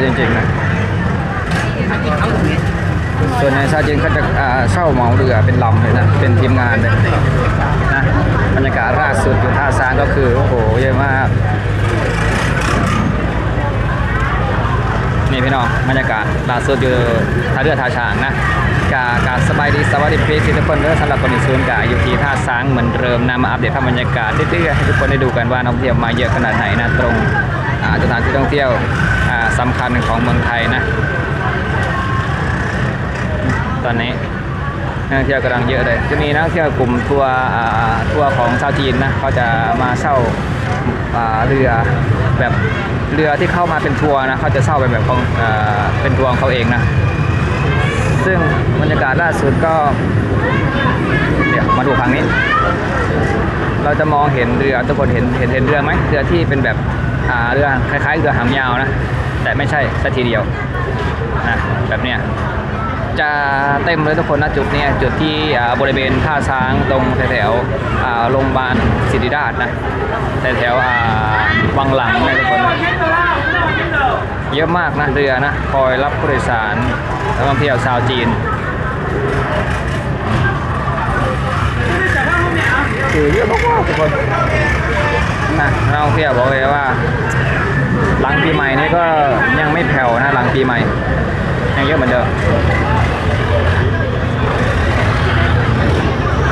อะจริงนะ ส่วนในซาจีนขาจะเช่าเหมาเรือเป็นลำเลยนะ เป็นทีมงานเลยนะบรรยากาศล่าสุดอยู่ท่าซางก็คือ โอ้โหเยอะมาก นี่พี่น้องบรรยากาศล่าสุดอยู่ท่าเรือท่าช้างนะกากาสบายดีสวัสดีพี่ทุกคนเด้อสำหรับคนในซูนกาอยู่ที่ท่าซ้างเหมือนเดิมนำมาอัปเดตภาพบรรยากาศเรื่อยๆให้ทุกคนได้ดูกันว่าน้องเที่ยมมาเยอะขนาดไหนนะตรง สถานที่ท่องเที่ยวสำคัญของเมืองไทยนะ ตอนนี้นักท่องเที่ยวกำลังเยอะเลยจะมีนักท่องเที่ยวกลุ่มทัวร์ทัวร์ของชาวจีนนะเขาจะมาเช่าเรือแบบเรือที่เข้ามาเป็นทัวร์นะเขาจะเช่าเป็นแบบของอเป็นทัวร์ของเขาเองนะซึ่งบรรยากาศล่าสุดก็เดี๋ยวมาดูฝั่งนี้ เราจะมองเห็นเรือทุกคนเห็นเห็นเห็นเรือไหมเรือที่เป็นแบบ เรือคล้ายๆเรือหางยาวนะ แต่ไม่ใช่สักทีเดียวนะแบบเนี้ยจะเต็มเลยทุกคนนะจุดเนี้ยจุดที่บริเวณท่าช้างตรงแถวๆโรงพยาบาลศิริราชนะแถวอ่าวังหลังนะทุกคนเยอะมากนะเรือนะคอยรับผู้โดยสารนักท่องเที่ยวชาวจีน คือเยอะมากๆทุกคน นะนักท่องเที่ยวบอกเลยว่า หลังปีใหม่นี้ก็ยังไม่แผ่วนะหลังปีใหม่ ยังเยอะเหมือนเดิม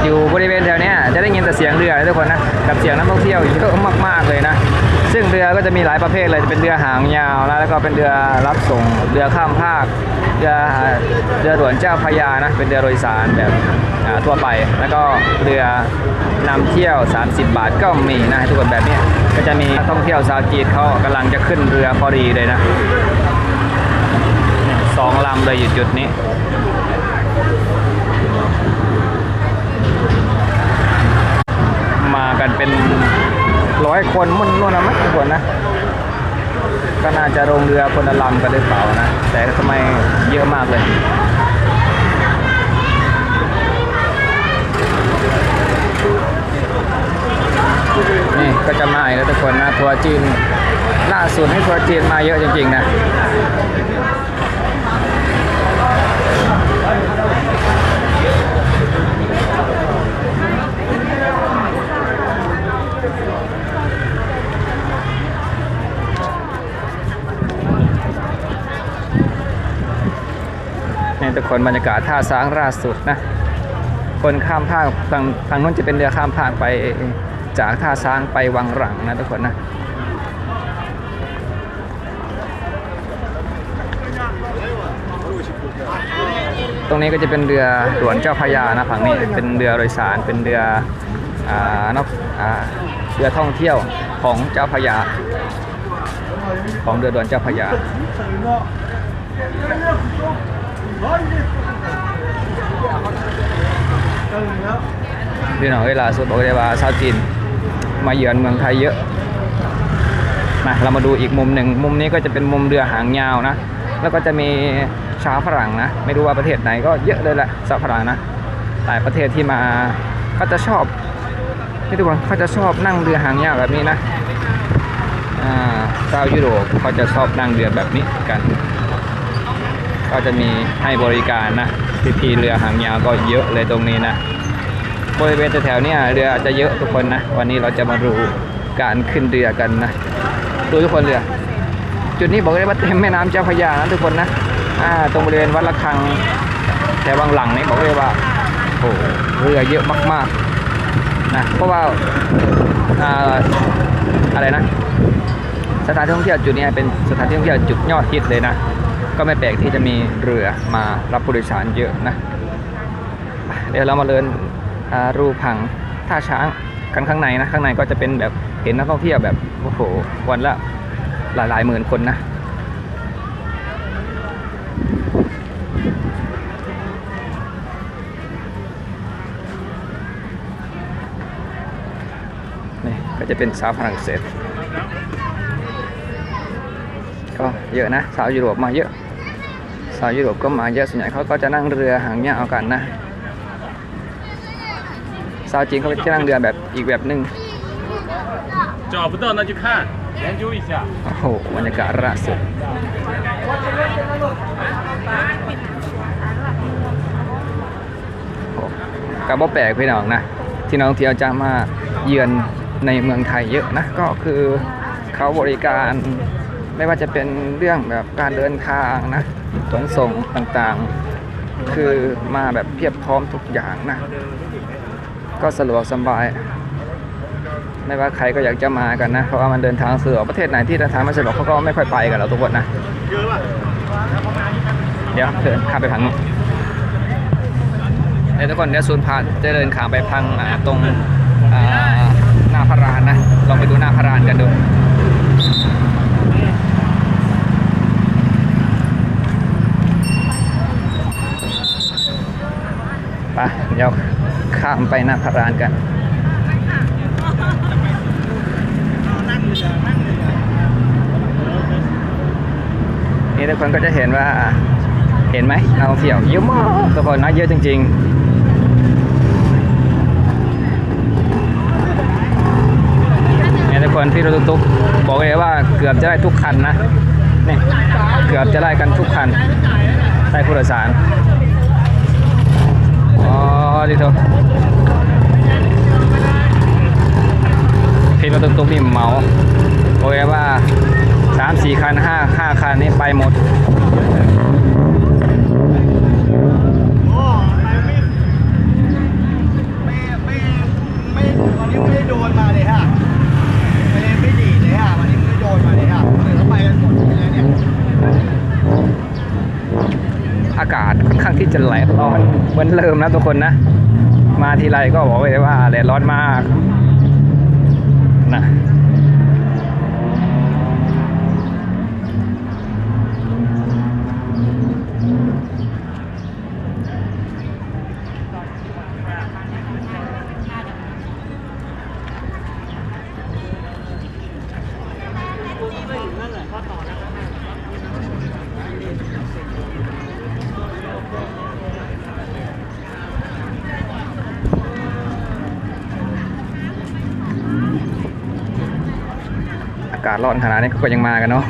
อยู่บริเวณแถวนี้จะได้ยินแต่เสียงเรือทุกคนนะกับเสียงนักท่องเที่ยวเยอะมากๆเลยนะ ซึ่งเรือก็จะมีหลายประเภทเลยจะเป็นเรือหางยาวนะแล้วก็เป็นเรือรับส่งเรือข้ามภาคเรือเรือด่วนเจ้าพระยานะเป็นเรือโดยสารแบบทั่วไป แล้วก็เรือนำเที่ยว 30 บาทก็มีนะทุกคนแบบนี้ก็จะมีนักท่องเที่ยวชาวจีนเขากำลังจะขึ้นเรือพอดีเลยนะสองลำเลยอยู่จุดนี้มากันเป็น ร้อยคนมุ่นนู่นนะมั้งทุกคนนะก็น่าจะลงเรือคนละลำกันหรือเปล่านะ แต่ทำไมเยอะมากเลยนี่ก็จะมาอีกแล้วทุกคนนะทัวร์จีนล่าสุดให้ทัวร์จีนมาเยอะจริงๆนะ นี่ทุกคนบรรยากาศท่าช้างล่าสุดนะคนข้ามภาคทางทางนู้นจะเป็นเรือข้ามภาคไปจากท่าช้างไปวังหลังนะทุกคนนะตรงนี้ก็จะเป็นเรือด่วนเจ้าพระยานะฝั่งนี้เป็นเรือโดยสารเป็นเรืออ่านอกอ่าเรือท่องเที่ยวของเจ้าพระยา ของเรือด่วนเจ้าพระยา พี่น้องเวลาสุดบอกเลยว่าชาวจีนมาเยือนเมืองไทยเยอะมาเรามาดูอีกมุมหนึ่งมุมนี้ก็จะเป็นมุมเรือหางยาวนะ แล้วก็จะมีชาวฝรั่งนะ ไม่รู้ว่าประเทศไหนก็เยอะเลยแหละชาวฝรั่งนะหลายประเทศที่มาเขาจะชอบที่ทุกคนเขาจะชอบนั่งเรือหางยาวแบบนี้นะชาวยุโรปเขาจะชอบนั่งเรือแบบนี้กันก็จะมีให้บริการนะที่ทีเรือหางยาวก็เยอะเลยตรงนี้นะ บริเวณแถวๆนี้เรืออาจจะเยอะทุกคนนะ วันนี้เราจะมาดูการขึ้นเรือกันนะดูทุกคนเรือ จุดนี้บอกเลยว่าเต็มแม่น้ำเจ้าพระยานะทุกคนนะอ่าตรงบริเวณวัดระฆังแถวบางหลังนี่บอกเลยว่าโอ้เรือเยอะมากๆนะเพราะว่าอ่าอะไรนะสถานที่ท่องเที่ยวจุดนี้เป็นสถานที่ท่องเที่ยวจุดยอดฮิตเลยนะ ก็ไม่แปลกที่จะมีเรือมารับผู้โดยสารเยอะนะ เดี๋ยวเรามาเดิน รูผังท่าช้างกันข้างในนะข้างในก็จะเป็นแบบเห็นนักท่องเที่ยวแบบโอ้โหวันละหลายหลายหมื่นคนนะนี่ก็จะเป็นสาวฝรั่งเศสก็เยอะนะสาวยุโรปมาเยอะสาวยุโรปก็มาเยอะส่วนใหญ่เขาก็จะนั่งเรือหางยาวกันนะ สาวจีนเขาจะนั่งเรือแบบอีกแบบหนึ่ง 找不到那就看，研究一下。 โอ้โหบรรยากาศล่าสุด กับบ่แปลกพี่น้องนะที่นักท่องเที่ยวจะมาเยือนในเมืองไทยเยอะนะก็คือเขาบริการไม่ว่าจะเป็นเรื่องแบบการเดินทางนะขนส่งต่างๆ คือมาแบบเพียบพร้อมทุกอย่างนะ ก็สะดวกสบาย ไม่ว่าใครก็อยากจะมากันนะ เพราะว่ามันเดินทางสะดวกประเทศไหนที่เดินทางไม่สะดวกเขาก็ไม่ค่อยไปกันแล้วทุกคนนะเดี๋ยวเดินข้ามไปพังนู้นเดี๋ยวทุกคนเดี๋ยวซูนพาจะเดินข้ามไปพังตรงหน้าพระรานนะลองไปดูหน้าพระรานกันดูไปเดี๋ยว ข้ามไปนาพระรานกันนี่ทุกคนก็จะเห็นว่าเห็นไหมนักท่องเที่ยวเยอะมากทุกคนนะเยอะจริงๆทุกคนที่รถตุ๊กบอกเลยว่าเกือบจะได้ทุกคันนะนี่เกือบจะได้กันทุกคันได้ผู้โดยสาร อ๋อดิโตที่รถตุ๊กๆนี่เหมาบอเลยว่าสามสี่คันห้าห้าคันนี่ไปหมดโอ้ไม่ไม่ไม่วันนี้ไม่โดนมาเลยฮะไม่ไม่ดีเลยฮะวันนี้ไม่โดนมาเลยฮะคนอื่นเขาไปกันหมดเลยเนี่ยอากาศค่อนข้างที่จะแหลดร้อนเหมือนเริ่มนะทุกคนนะ ทีไรก็บอกเลยว่าแดดร้อนมากนะ กาศร้อนขนาดนี้ก็ยังมากันเนาะ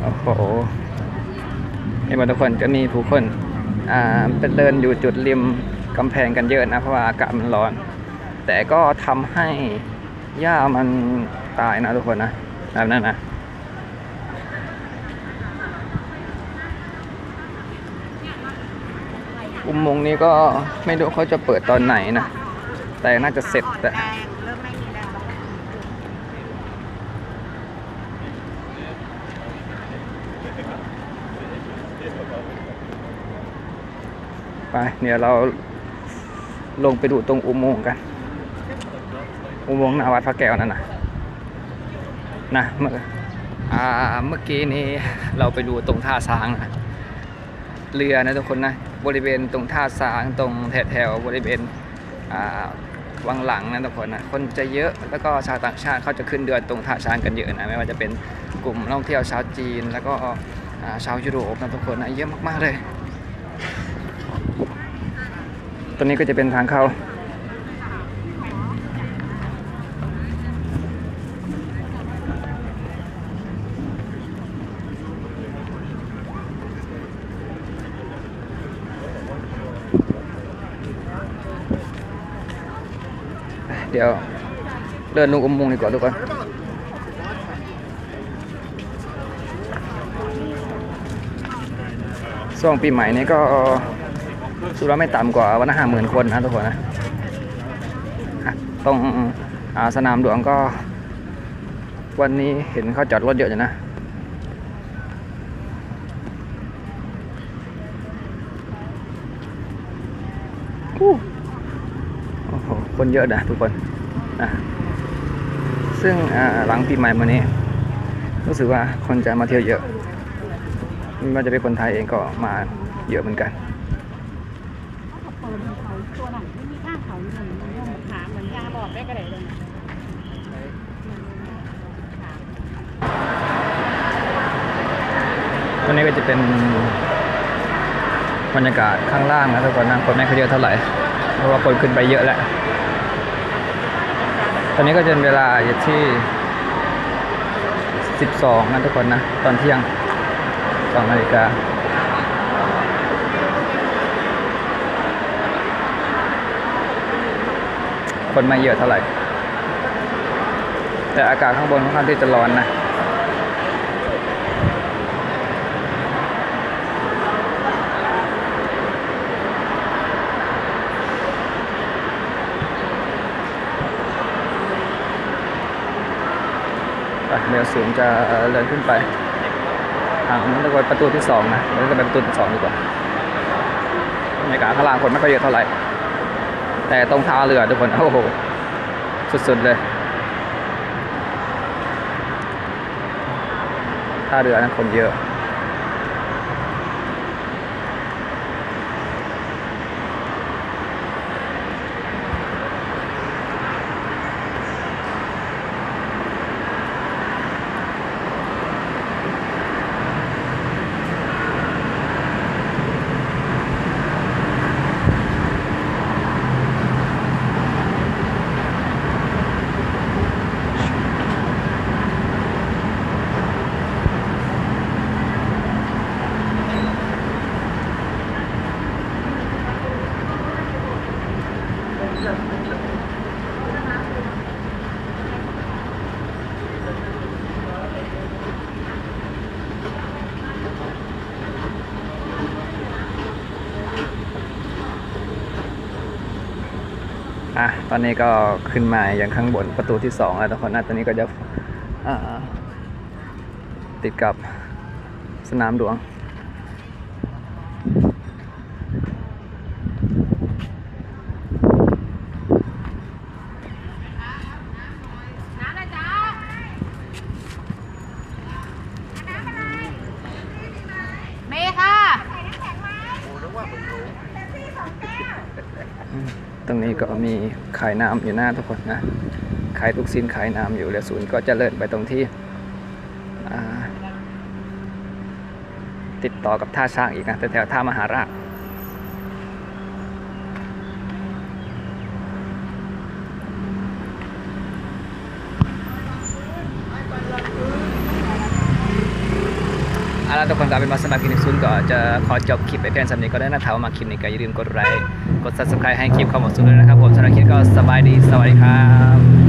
โอ้โหเห็นไหมทุกคนก็มีผู้คนอ่าเป็นเดินอยู่จุดริมกำแพงกันเยอะนะเพราะว่าอากาศมันร้อน แต่ก็ทำให้หญ้ามันตายนะทุกคนนะแบบนั้นนะอุโมงค์นี้ก็ไม่รู้เขาจะเปิดตอนไหนนะ แต่น่าจะเสร็จแต่ ไปเดี๋ยวเราลงไปดูตรงอุโมงค์กัน อุโมงค์หน้าวัดพระแก้วนั่นนะนะเมื่ออ่าเมื่อกี้นี้เราไปดูตรงท่าช้างนะเรือนะทุกคนนะบริเวณตรงท่าสางตรงแถวๆบริเวณอ่าวังหลังนะทุกคนนะคนจะเยอะแล้วก็ชาวต่างชาติเขาจะขึ้นเรือตรงท่าช้างกันเยอะนะไม่ว่าจะเป็นกลุ่มนักท่องเที่ยวชาวจีน แล้วก็ชาวยุโรปนะทุกคนนะเยอะมากๆเลย ตรงนี้ก็จะเป็นทางเข้าเดี๋ยวเดินลงอุโมงค์ดีกว่าทุกคนช่วงปีใหม่นี้ก็ สุดแล้วไม่ต่ำกว่าวันละห้าหมื่นคนนะทุกคนนะอะตรงอ่าสนามหลวงก็ วันนี้เห็นเขาจอดรถเยอะอยู่นะอู้โอ้โหคนเยอะนะทุกคนนะซึ่งอ่าหลังปีใหม่มานี้ รู้สึกว่าคนจะมาเที่ยวเยอะไม่ว่าจะเป็นคนไทยเองก็มาเยอะเหมือนกัน เขาเปิดเขาตัวหลังที่มีข้างเขาอยู่หนึ่งมันย่อมขาเหมือนยาบอกได้ก็ได้เลย ตอนนี้ก็จะเป็น บรรยากาศข้างล่างนะทุกคนนะคนไม่ค่อยเยอะเท่าไหร่ เพราะว่าคนขึ้นไปเยอะแล้ว ตอนนี้ก็จะเป็นเวลาอยู่ที่ 12นะทุกคนนะ ตอนเที่ยง2นาฬิกาคนไม่เยอะเท่าไหร่ แต่อากาศข้างบนค่อนข้างที่จะร้อนนะ ดี๋ยวสูงจะเลื่อนขึ้นไปทางนั้นเรียกว่าประตูที่สองนะเดี๋ยวจะไปประตูที่สองดีกว่าบรรยากาศข้างล่างคนไม่ค่อยเยอะเท่าไหร่ แต่ตรงท่าเรือทุกคนโอ้โหสุดๆเลยท่าเรือนั้นคนเยอะ อะตอนนี้ก็ขึ้นมาอย่างข้างบนประตูที่สองแล้วทุกคนนะตอนนี้ก็จะติดกับสนามหลวง น้ำนะจ๊ะ เมย์ค่ะ อืมตรงนี้ ก็มีขายน้ำอยู่หน้าทุกคนนะ ขายทุกสินขายน้ำอยู่แล้วศูนย์ก็จะเลิศไปตรงที่ติดต่อกับท่าช้างอีกนะแต่แถวท่ามหาราช เอาละทุกคนก็เอาเป็นมาสำหรับคลิปนี้ซุนก็จะขอจบคลิปไปเพียงสำนี้ก็ได้นะถ้าว่ามาคลิปนี้ก็อย่าลืมกดไลค์กด subscribe ให้คลิปเข้ามาสุดเลยนะครับผมสำหรับคลิปก็สบายดีสวัสดีครับ